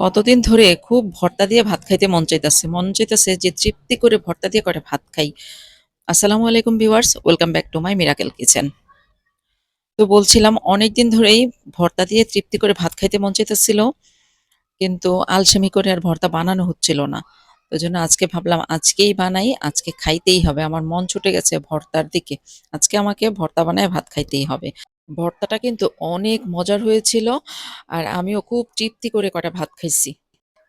কতদিন ধরে খুব ভর্তা দিয়ে ভাত খাইতে মন চাইতেছে। মন চাইতেছে যে তৃপ্তি করে ভর্তা দিয়ে করে ভাত খাই। আসসালামু আলাইকুম viewers, welcome back to my Miracle Kitchen. তো বলছিলাম অনেক দিন ধরেই ভর্তা দিয়ে তৃপ্তি করে ভাত খাইতে মন চাইতেছিল, কিন্তু আলসেমি করে আর ভর্তা বানানো হচ্ছিল না। ওই জন্য আজকে ভাবলাম, আজকেই বানাই, আজকে খাইতেই হবে। আমার মন ছুটে গেছে ভর্তার দিকে। আজকে আমাকে ভর্তা বানায় ভাত খাইতেই হবে। ভর্তাটা কিন্তু অনেক মজার হয়েছিল আর আমিও খুব তৃপ্তি করে কটা ভাত খাইছি।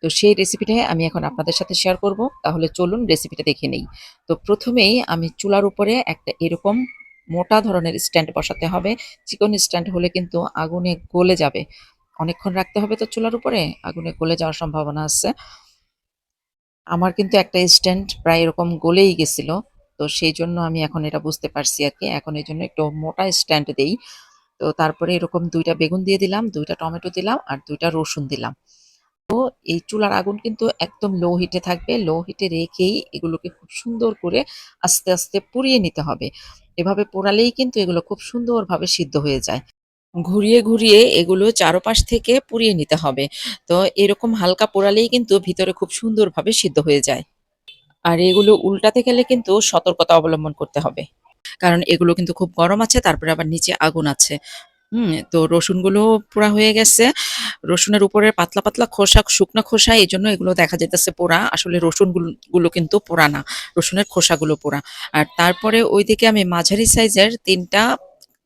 তো সেই রেসিপিটা আমি এখন আপনাদের সাথে শেয়ার করব। তাহলে চলুন রেসিপিটা দেখে নেই। তো প্রথমেই আমি চুলার উপরে একটা এরকম মোটা ধরনের স্ট্যান্ড বসাতে হবে। চিকন স্ট্যান্ড হলে কিন্তু আগুনে গলে যাবে। অনেকক্ষণ রাখতে হবে তো চুলার উপরে। আগুনে গলে যাওয়ার সম্ভাবনা আছে। আমার কিন্তু একটা স্ট্যান্ড প্রায় এরকম গলেই গেছিল। তো সেই জন্য আমি এখন এটা বুঝতে পারছি আর কি। এখন এই জন্য একটু মোটা স্ট্যান্ড দেই। তো তারপরে এরকম দুইটা বেগুন দিয়ে দিলাম, দুইটা টমেটো দিলাম আর দুইটা রসুন দিলাম। তো এই চুলার আগুন কিন্তু একদম লো হিটে থাকবে। লো হিটে রেখেই এগুলোকে খুব সুন্দর করে আস্তে আস্তে পুড়িয়ে নিতে হবে। এভাবে পোড়ালেই কিন্তু এগুলো খুব সুন্দরভাবে সিদ্ধ হয়ে যায়। ঘুরিয়ে ঘুরিয়ে এগুলো চারপাশ থেকে পুড়িয়ে নিতে হবে। তো এরকম হালকা পোড়ালেই কিন্তু ভিতরে খুব সুন্দরভাবে সিদ্ধ হয়ে যায়। আর এগুলো উল্টাতে গেলে কিন্তু সতর্কতা অবলম্বন করতে হবে। কারণ এগুলো কিন্তু খুব গরম আছে, তারপরে আবার নিচে আগুন আছে। হুম, তো রসুনগুলো পোড়া হয়ে গেছে। রসুনের উপরে পাতলা পাতলা খোসা, শুকনো খোসা, এই জন্য এগুলো দেখা যাইতেছে পোড়া। আসলে রসুনগুলো কিন্তু পোড়া না, রসুনের খোসাগুলো পোড়া। আর তারপরে ওইদিকে আমি মাঝারি সাইজের তিনটা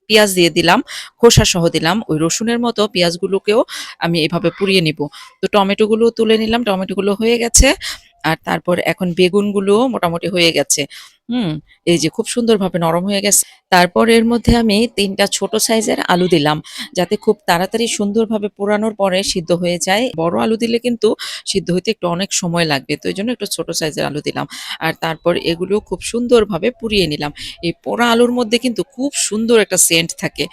পেঁয়াজ দিয়ে দিলাম, খোসা সহ দিলাম। ওই রসুনের মতো পেঁয়াজগুলোকেও আমি এভাবে পুড়িয়ে নিব। তো টমেটোগুলো তুলে নিলাম, টমেটোগুলো হয়ে গেছে। আর তারপর এখন বেগুনগুলো মোটামুটি হয়ে গেছে। হুম, এই যে খুব সুন্দরভাবে নরম হয়ে গেছে। তারপর এর মধ্যে আমি তিনটা ছোট সাইজের আলু দিলাম, যাতে খুব তাড়াতাড়ি সুন্দরভাবে পোড়ানোর পরে সিদ্ধ হয়ে যায়। বড় আলু দিলে কিন্তু সিদ্ধ হইতে একটু অনেক সময় লাগবে, তো এই জন্য একটু ছোট সাইজের আলু দিলাম। আর তারপর এগুলো খুব সুন্দরভাবে পুড়িয়ে নিলাম। এই পোড়া আলুর মধ্যে কিন্তু খুব সুন্দর একটা সেন্ট থাকে।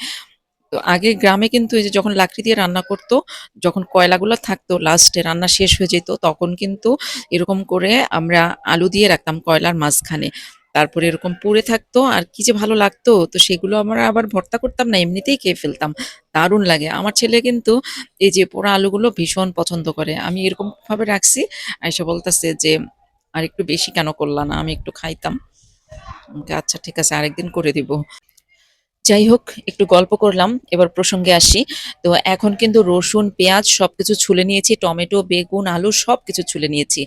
তো আগে গ্রামে কিন্তু এই যে যখন লাকড়ি দিয়ে রান্না করতো, যখন কয়লাগুলো থাকতো লাস্টে রান্না শেষ হয়ে যেত, তখন কিন্তু এরকম করে আমরা আলু দিয়ে রাখতাম কয়লার মাঝখানে। তারপরে এরকম পুড়ে থাকতো, আর কি যে ভালো লাগতো, তো সেগুলো আমরা আবার ভর্তা করতাম না, এমনিতেই খেয়ে ফেলতাম। দারুণ লাগে। আমার ছেলে কিন্তু এই যে পোড়া আলুগুলো ভীষণ পছন্দ করে। আমি এরকম ভাবে রাখছি আয়সা বলতেছে যে, আর একটু বেশি কেন করলা না? আমি একটু খাইতাম। আচ্ছা ঠিক আছে, আরেকদিন করে দিব। যাই হোক একটু গল্প করলাম, এবার প্রসঙ্গে আসি। তো এখন কিন্তু রসুন, পেঁয়াজ সবকিছু ছুলে নিয়েছি, টমেটো, বেগুন, আলু সবকিছু ছুলে নিয়েছি।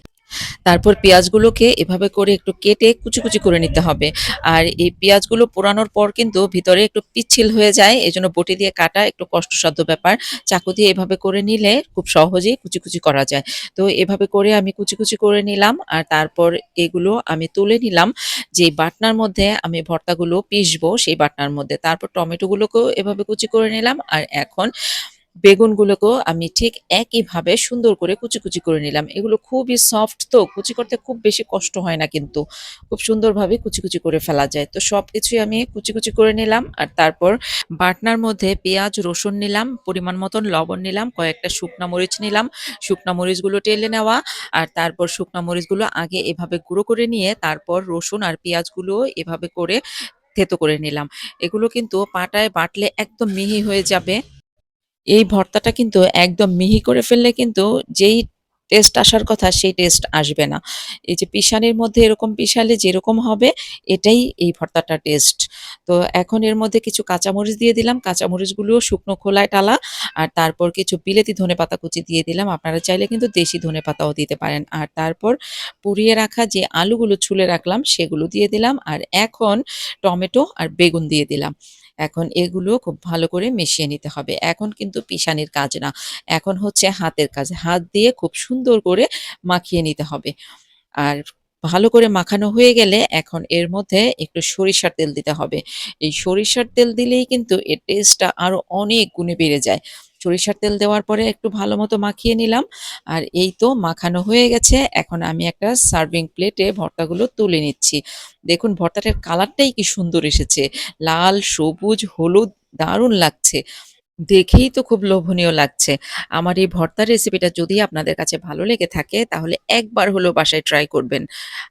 তারপর পেঁয়াজগুলোকে এভাবে করে একটু কেটে কুচি কুচি করে নিতে হবে। আর এই পেঁয়াজগুলো পোড়ানোর পর কিন্তু ভিতরে একটু পিচ্ছিল হয়ে যায়, এজন্য বটি দিয়ে কাটা একটু কষ্টসাধ্য ব্যাপার। চাকু দিয়ে এভাবে করে নিলে খুব সহজেই কুচি কুচি করা যায়। তো এভাবে করে আমি কুচি কুচি করে নিলাম, আর তারপর এগুলো আমি তুলে নিলাম। যে বাটনার মধ্যে আমি ভর্তাগুলো পিসবো সেই বাটনার মধ্যে। তারপর টমেটোগুলোকেও এভাবে কুচি করে নিলাম, আর এখন বেগুনগুলোকেও আমি ঠিক একইভাবে সুন্দর করে কুচি কুচি করে নিলাম। এগুলো খুবই সফট তো, কুচি করতে খুব বেশি কষ্ট হয় না কিন্তু। খুব সুন্দরভাবে কুচি কুচি করে ফেলা যায়। তো সব কিছুই আমি কুচি কুচি করে নিলাম আর তারপর বাটনার মধ্যে পেঁয়াজ, রসুন নিলাম, পরিমাণ মতন লবণ নিলাম, কয়েকটা শুকনা মরিচ নিলাম। শুকনা মরিচগুলো টেলে নেওয়া আর তারপর শুকনা মরিচগুলো আগে এভাবে গুঁড়ো করে নিয়ে তারপর রসুন আর পেঁয়াজগুলো এভাবে করে থেতো করে নিলাম। এগুলো কিন্তু পাটায় বাটলে একদম মিহি হয়ে যাবে। এই ভর্তাটা কিন্তু একদম মিহি করে ফেললে কিন্তু যেই টেস্ট আসার কথা সেই টেস্ট আসবে না। এই যে পিসানির মধ্যে এরকম পিসালে যেরকম হবে, এটাই এই ভর্তাটা টেস্ট তো এখন এর মধ্যে কিছু কাঁচামরিচ দিয়ে দিলাম। কাঁচামরিচগুলো শুকনো খোলায় টালা আর তারপর কিছু বিলেতি ধনে পাতা কুচি দিয়ে দিলাম। আপনারা চাইলে কিন্তু দেশি ধনে পাতাও দিতে পারেন। আর তারপর পুড়িয়ে রাখা যে আলুগুলো ছুলে রাখলাম, সেগুলো দিয়ে দিলাম। আর এখন টমেটো আর বেগুন দিয়ে দিলাম। এখন এগুলো খুব ভালো করে মিশিয়ে নিতে হবে। এখন কিন্তু পিসানির কাজ না। এখন হচ্ছে হাতের কাজ। হাত দিয়ে খুব সুন্দর করে মাখিয়ে নিতে হবে। আর ভালো করে মাখানো হয়ে গেলে এখন এর মধ্যে একটু সরিষার তেল দিতে হবে। এই সরিষার তেল দিলেই কিন্তু এর টেস্টটা আরও অনেক গুণে বেড়ে যায়। সরিষার তেল দেওয়ার পরে একটু ভালো মতো মাখিয়ে নিলাম। আর এই তো মাখানো হয়ে গেছে। এখন আমি একটা সার্ভিং প্লেটে ভর্তাগুলো তুলে নিচ্ছি। দেখুন, ভর্তাটার কালারটাই কি সুন্দর এসেছে। লাল, সবুজ, হলুদ, দারুণ লাগছে। দেখেই তো খুব লোভনীয় লাগছে। আমার এই ভর্তার রেসিপিটা যদি আপনাদের কাছে ভালো লেগে থাকে, তাহলে একবার হলেও বাসায় ট্রাই করবেন।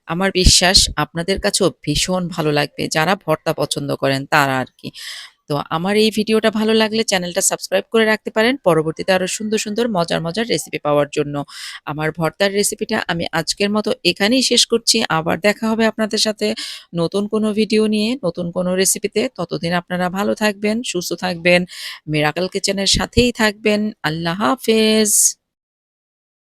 আমার বিশ্বাস, আপনাদের কাছেও ভীষণ ভালো লাগবে। যারা ভর্তা পছন্দ করেন, তারা আর কি। তো আমার এই ভিডিওটা ভালো লাগলে চ্যানেলটা সাবস্ক্রাইব করে রাখতে পারেন। পরবর্তীতে আরও সুন্দর সুন্দর, মজার মজার রেসিপি পাওয়ার জন্য আমার ভর্তার রেসিপিটা আমি আজকের মতো এখানেই শেষ করছি। আবার দেখা হবে আপনাদের সাথে নতুন কোনো ভিডিও নিয়ে, নতুন কোনো রেসিপিতে ততদিন আপনারা ভালো থাকবেন, সুস্থ থাকবেন মিরাকল কিচেনের সাথেই থাকবেন। আল্লাহ হাফেজ।